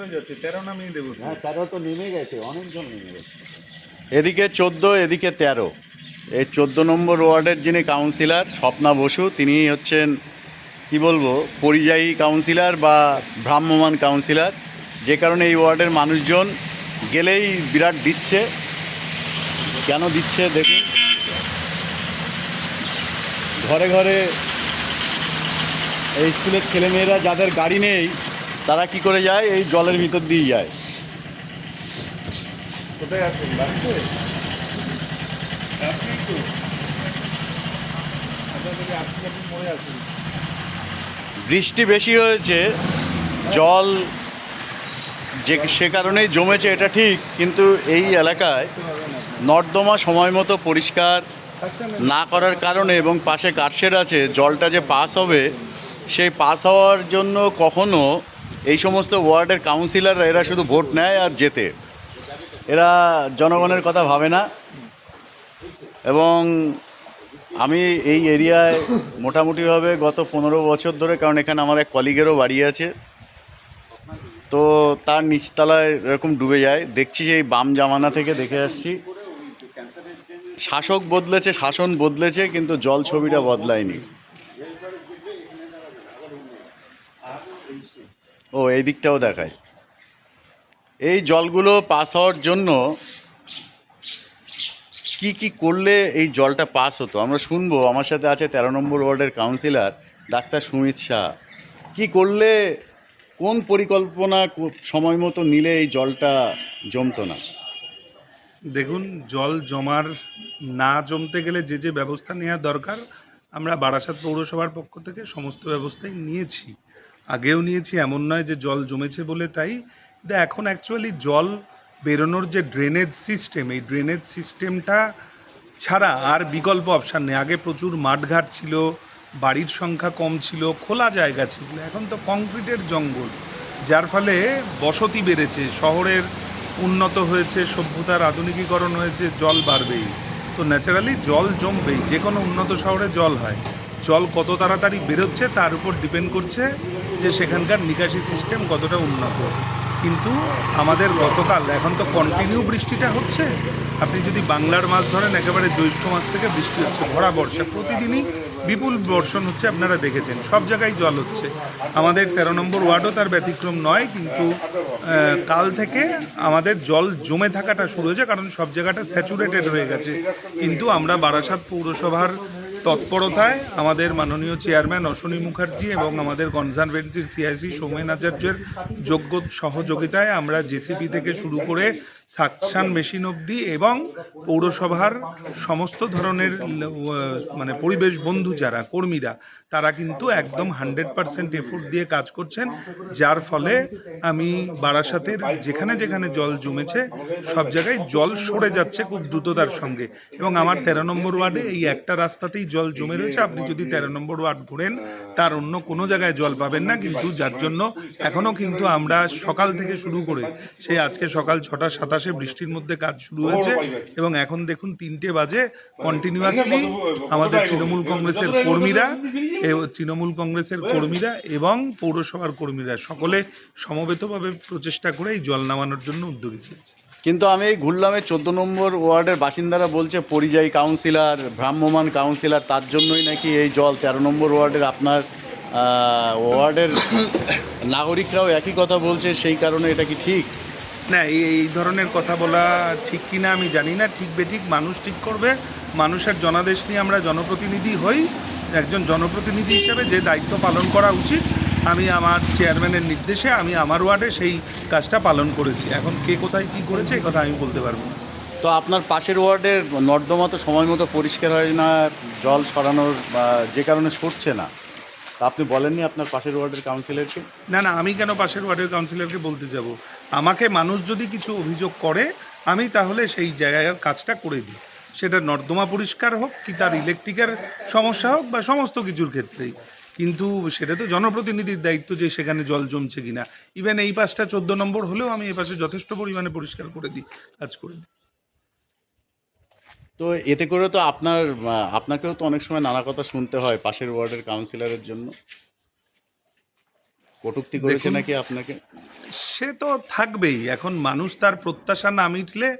হয়ে যাচ্ছে তেরো নামিয়ে দেবো হ্যাঁ তেরো তো নেমে গেছে অনেকজন নেমে গেছে। এদিকে চোদ্দ এদিকে তেরো। এই চোদ্দ নম্বর ওয়ার্ডের যিনি কাউন্সিলর স্বপ্না বসু তিনি হচ্ছেন কি বলব পরিযায়ী কাউন্সিলর বা ভ্রাম্যমান কাউন্সিলর। যে কারণে এই ওয়ার্ডের মানুষজন গেলেই বিরাট দিচ্ছে। কেন দিচ্ছে দেখুন। ঘরে ঘরে এই স্কুলের ছেলেমেয়েরা যাদের গাড়ি নেই তারা কি করে যায়? এই জলের ভিতর দিয়ে যায়। কোথায় আছেন? আচ্ছা বৃষ্টি বেশি হয়েছে জল যে সে কারণেই জমেছে এটা ঠিক কিন্তু এই এলাকায় নর্দমা সময় মতো পরিষ্কার না করার কারণে এবং পাশে কাঠশেড আছে জলটা যে পাস হবে সেই পাস হওয়ার জন্য কখনো এই সমস্ত ওয়ার্ডের কাউন্সিলররা, এরা শুধু ভোট নেয় আর যেতে এরা জনগণের কথা ভাবে না। এবং আমি এই এরিয়ায় মোটামুটিভাবে গত পনেরো বছর ধরে, কারণ এখানে আমার এক কলিগেরও বাড়ি আছে, তো তার নিচতলায় এরকম ডুবে যায়। দেখছি সেই বাম জামানা থেকে দেখে আসছি। শাসক বদলেছে, শাসন বদলেছে, কিন্তু জল ছবিটা বদলায়নি। ও, এই দিকটাও দেখায়। এই জলগুলো পাস হওয়ার জন্য কি কি করলে এই জলটা পাস হতো? আমরা শুনব। আমার সাথে আছে তেরো নম্বর ওয়ার্ডের কাউন্সিলর, ডাক্তার সুমিত শাহ। কি করলে, কোন পরিকল্পনা সময় মতো নিলে এই জলটা জমতো না? দেখুন, জল জমার, না জমতে গেলে যে যে ব্যবস্থা নেওয়া দরকার, আমরা বারাসাত পৌরসভার পক্ষ থেকে সমস্ত ব্যবস্থাই নিয়েছি। আগেও নিয়েছি, এমন নয় যে জল জমেছে বলে তাই। কিন্তু এখন অ্যাকচুয়ালি জল বেরোনোর যে ড্রেনেজ সিস্টেম এই ড্রেনেজ সিস্টেমটা ছাড়া আর বিকল্প অপশান নেই। আগে প্রচুর মাঠঘাট ছিল, বাড়ির সংখ্যা কম ছিল, খোলা জায়গা ছিল, এখন তো কংক্রিটের জঙ্গল। যার ফলে বসতি বেড়েছে, শহরের উন্নত হয়েছে, সভ্যতার আধুনিকীকরণ হয়েছে, জল বাড়বেই। তো ন্যাচারালি জল জমবেই যে কোনো উন্নত শহরে জল হয়। জল কত তাড়াতাড়ি বেরোচ্ছে তার উপর ডিপেন্ড করছে যে সেখানকার নিকাশি সিস্টেম কতটা উন্নত। কিন্তু আমাদের গতকাল, এখন তো কন্টিনিউ বৃষ্টিটা হচ্ছে। আপনি যদি বাংলার মাছ ধরেন, একেবারে জ্যৈষ্ঠ মাস থেকে বৃষ্টি হচ্ছে, ভরা বর্ষা। প্রতিদিনই বিপুল বর্ষণ হচ্ছে আপনারা দেখেছেন। সব জায়গায় জল হচ্ছে। আমাদের তেরো নম্বর ওয়ার্ডও তার ব্যতিক্রম নয়, কিন্তু কাল থেকে আমাদের জল জমে থাকাটা শুরু হয়েছে, কারণ সব জায়গাটা স্যাচুরেটেড হয়ে গেছে। কিন্তু আমরা বারাসাত পৌরসভার তৎপরতায় আমাদের মাননীয় চেয়ারম্যান অশ্বনী মুখার্জি এবং আমাদের কনজারভেন্সির সিআইসি সৌমেন আচার্যের যোগ্য সহযোগিতায় আমরা জেসিপি থেকে শুরু করে সাকশান মেশিন অবধি এবং পৌরসভার সমস্ত ধরনের মানে পরিবেশ বন্ধু যারা, কর্মীরা, তারা কিন্তু একদম হান্ড্রেড পার্সেন্ট এফোর্ট দিয়ে কাজ করছেন, যার ফলে আমি বারাসাতের যেখানে যেখানে জল জমেছে, সব জায়গায় জল সরে যাচ্ছে খুব দ্রুততার সঙ্গে। এবং আমার তেরো নম্বর ওয়ার্ডে এই একটা রাস্তাতেই জল জমে রয়েছে, আপনি যদি তেরো নম্বর ওয়ার্ড ঘোরেন, তার অন্য কোনো জায়গায় জল পাবেন না, কিন্তু যার জন্য এখনও কিন্তু আমরা সকাল থেকে শুরু করে, সেই আজকে সকাল ছটা সাতাশে বৃষ্টির মধ্যে কাজ শুরু হয়েছে এবং এখন দেখুন তিনটে বাজে কন্টিনিউয়াসলি আমাদের তৃণমূল কংগ্রেসের কর্মীরা তৃণমূল কংগ্রেসের কর্মীরা এবং পৌরসভার কর্মীরা সকলে সমবেতভাবে প্রচেষ্টা করে এই জল নামানোর জন্য উদ্যোগী হয়েছে। কিন্তু আমি এই ঘুরলামে চোদ্দ নম্বর ওয়ার্ডের বাসিন্দারা বলছে পরিযায়ী কাউন্সিলর ভ্রাম্যমান কাউন্সিলর তার জন্যই নাকি এই জল। তেরো নম্বর ওয়ার্ডের আপনার আহ, ওয়ার্ডের নাগরিকরাও একই কথা বলছে সেই কারণে এটা কি ঠিক? না এই এই ধরনের কথা বলা ঠিক কি না আমি জানি না। ঠিক বেঠিক মানুষ ঠিক করবে। মানুষের জনাদেশ নিয়ে আমরা জনপ্রতিনিধি হই। একজন জনপ্রতিনিধি হিসেবে যে দায়িত্ব পালন করা উচিত আমি আমার চেয়ারম্যানের নির্দেশে আমি আমার ওয়ার্ডে সেই কাজটা পালন করেছি। এখন কে কোথায় কী করেছে এ কথা আমি বলতে পারব না। তো আপনার পাশের ওয়ার্ডের নর্দমা তো সময় মতো পরিষ্কার হয় না জল সরানোর বা যে কারণে সরছে না? তা আপনি বলেননি আপনার পাশের ওয়ার্ডের কাউন্সিলরকে? না না আমি কেন পাশের ওয়ার্ডের কাউন্সিলরকে বলতে যাব? আমাকে মানুষ যদি কিছু অভিযোগ করে, আমি তাহলে সেই জায়গার কাজটা করে দিই। সেটা নর্দমা পরিষ্কার হোক কি তার ইলেকট্রিকের সমস্যা হোক বা সমস্ত কিছুর ক্ষেত্রেই। কিন্তু সেটা তো জনপ্রতিনিধির দায়িত্ব যে সেখানে জল জমছে কিনা। ইভেন এই পাশটা চোদ্দ নম্বর হলেও আমি এই পাশে যথেষ্ট পরিমাণে পরিষ্কার করে দিই, কাজ করে দিই। তো এতে করে তো আপনার আপনাকেও তো অনেক সময় নানা কথা শুনতে হয় পাশের ওয়ার্ডের কাউন্সিলরের জন্য। কটূক্তি করেছে নাকি আপনাকে? সে তো থাকবেই। এখন মানুষ তার প্রত্যাশা না মিটলে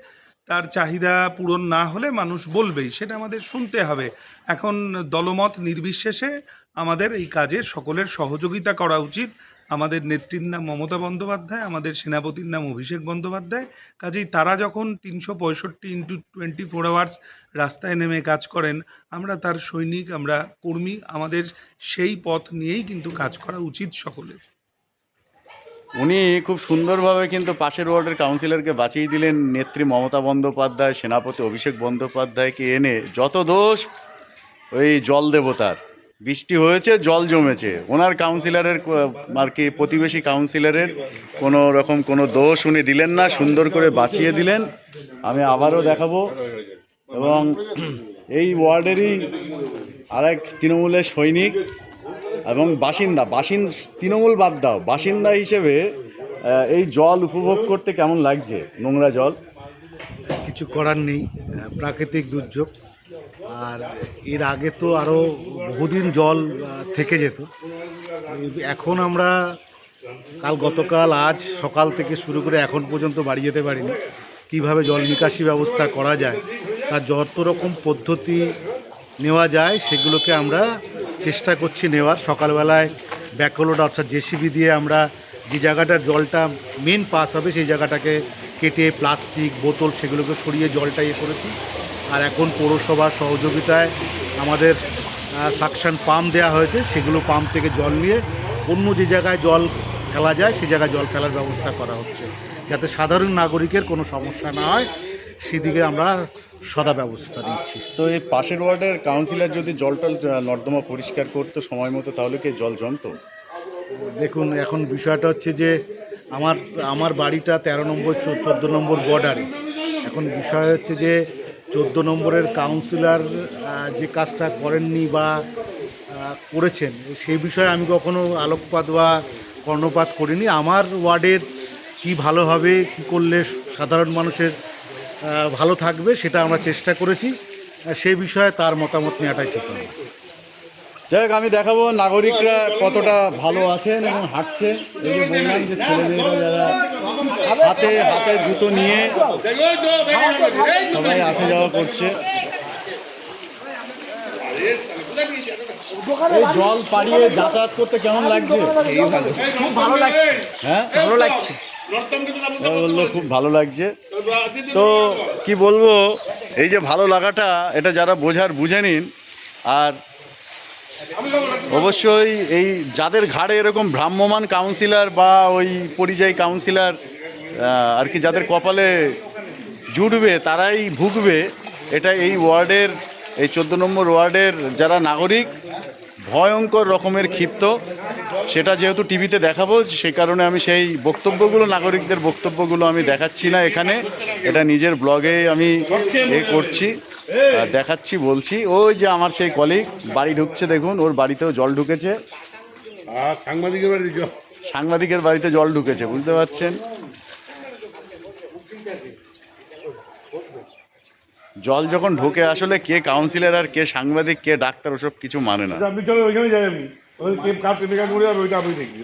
তার চাহিদা পূরণ না হলে মানুষ বলবেই। সেটা আমাদের শুনতে হবে। এখন দলমত নির্বিশেষে আমাদের এই কাজে সকলের সহযোগিতা করা উচিত। আমাদের নেত্রীর নাম মমতা বন্দ্যোপাধ্যায়, আমাদের সেনাপতির নাম অভিষেক বন্দ্যোপাধ্যায়। কাজেই তারা যখন তিনশো পঁয়ষট্টি ইন্টু টোয়েন্টি ফোর আওয়ার্স রাস্তায় নেমে কাজ করেন, আমরা তার সৈনিক, আমরা কর্মী, আমাদের সেই পথ নিয়েই কিন্তু কাজ করা উচিত সকলের। উনি খুব সুন্দরভাবে কিন্তু পাশের ওয়ার্ডের কাউন্সিলরকে বাঁচিয়ে দিলেন। নেত্রী মমতা বন্দ্যোপাধ্যায়, সেনাপতি অভিষেক বন্দ্যোপাধ্যায়কে এনে যত দোষ, ওই জল দেবতার। বৃষ্টি হয়েছে, জল জমেছে। ওনার কাউন্সিলরের আর কি প্রতিবেশী কাউন্সিলরের কোনো রকম কোনো দোষ উনি দিলেন না, সুন্দর করে বাঁচিয়ে দিলেন। আমি আবারও দেখাবো। এবং এই ওয়ার্ডেরই আরেক তৃণমূলের সৈনিক এবং বাসিন্দা। বাসিন, তৃণমূল বাদ দাও। বাসিন্দা হিসেবে এই জল উপভোগ করতে কেমন লাগছে? নোংরা জল? কিছু করার নেই। প্রাকৃতিক দুর্যোগ। আর এর আগে তো আরও বহুদিন জল থেকে যেত। এখন আমরা কাল গতকাল, আজ সকাল থেকে শুরু করে এখন পর্যন্ত বাড়ি যেতে পারিনি। কীভাবে জল নিকাশি ব্যবস্থা করা যায়, তার যত রকম পদ্ধতি নেওয়া যায়, সেগুলোকে আমরা চেষ্টা করছি নেওয়ার। সকালবেলায় ব্যাকলোড অর্থাৎ জেসিবি দিয়ে আমরা যে জায়গাটার জলটা মেন পাস হবে, সেই জায়গাটাকে কেটে প্লাস্টিক বোতল সেগুলোকে সরিয়ে জলটা ইয়ে করেছি। আর এখন পৌরসভার সহযোগিতায় আমাদের সাকশন পাম্প দেওয়া হয়েছে সেগুলো পাম্প থেকে জল নিয়ে অন্য যে জায়গায় জল ফেলা যায় সে জায়গায় জল ফেলার ব্যবস্থা করা হচ্ছে। যাতে সাধারণ নাগরিকের কোনো সমস্যা না হয় সেদিকে আমরা সদা ব্যবস্থা নিচ্ছি। তো এই পাশের ওয়ার্ডের কাউন্সিলর যদি জলটা নর্দমা পরিষ্কার করতো সময় মতো তাহলে কি জল জমতো? দেখুন এখন বিষয়টা হচ্ছে যে আমার আমার বাড়িটা তেরো নম্বর, চোদ্দ নম্বর বর্ডারে। এখন বিষয় হচ্ছে যে, চোদ্দ নম্বরের কাউন্সিলর যে কাজটা করেননি বা করেছেন সেই বিষয়ে আমি কখনো আলোকপাত বা কর্ণপাত করিনি। আমার ওয়ার্ডের কি ভালো হবে, কি করলে সাধারণ মানুষের ভালো থাকবে, সেটা আমরা চেষ্টা করেছি। সেই বিষয়ে তার মতামত নেওয়াটাই হবে। যাই হোক আমি দেখাবো নাগরিকরা কতটা ভালো আছেন এবং হাঁটছে। এই যে বললাম যে ছেলেমেয়েরা যারা হাতে হাতে জুতো নিয়ে সবাই আসা যাওয়া করছে। এই জল পাড়িয়ে যাতায়াত করতে কেমন লাগছে? খুব ভালো লাগছে। হ্যাঁ? ভালো লাগছে। বলল খুব ভালো লাগছে। তো কি বলব এই যে ভালো লাগাটা এটা যারা বোঝার বুঝে নিন। আর অবশ্যই এই যাদের ঘাড়ে এরকম ভ্রাম্যমান কাউন্সিলর বা ওই পরিযায়ী কাউন্সিলর আর কি যাদের কপালে জুটবে, তারাই ভুগবে। এটা এই ওয়ার্ডের, এই চোদ্দ নম্বর ওয়ার্ডের যারা নাগরিক, ভয়ঙ্কর রকমের ক্ষিপ্ত। সেটা যেহেতু টিভিতে দেখাবো, সেই কারণে আমি সেই বক্তব্যগুলো, নাগরিকদের বক্তব্যগুলো আমি দেখাচ্ছি না এখানে। এটা নিজের ব্লগে আমি এ করছি। দেখাচ্ছি বলছি ওই যে আমার সেই কলিগ বাড়ি ঢুকছে দেখুন ওর বাড়িতেও জল ঢুকেছে। আর সাংবাদিকের বাড়ি জল। সাংবাদিকের বাড়িতে জল ঢুকেছে বুঝতে পারছেন? জল যখন ঢোকে আসলে কে কাউন্সিলর আর কে সাংবাদিক কে ডাক্তার ওসব কিছু মানে না। চলো ওইখানে যাই আমি। টেপে করে আর ওইটা আমি দেখি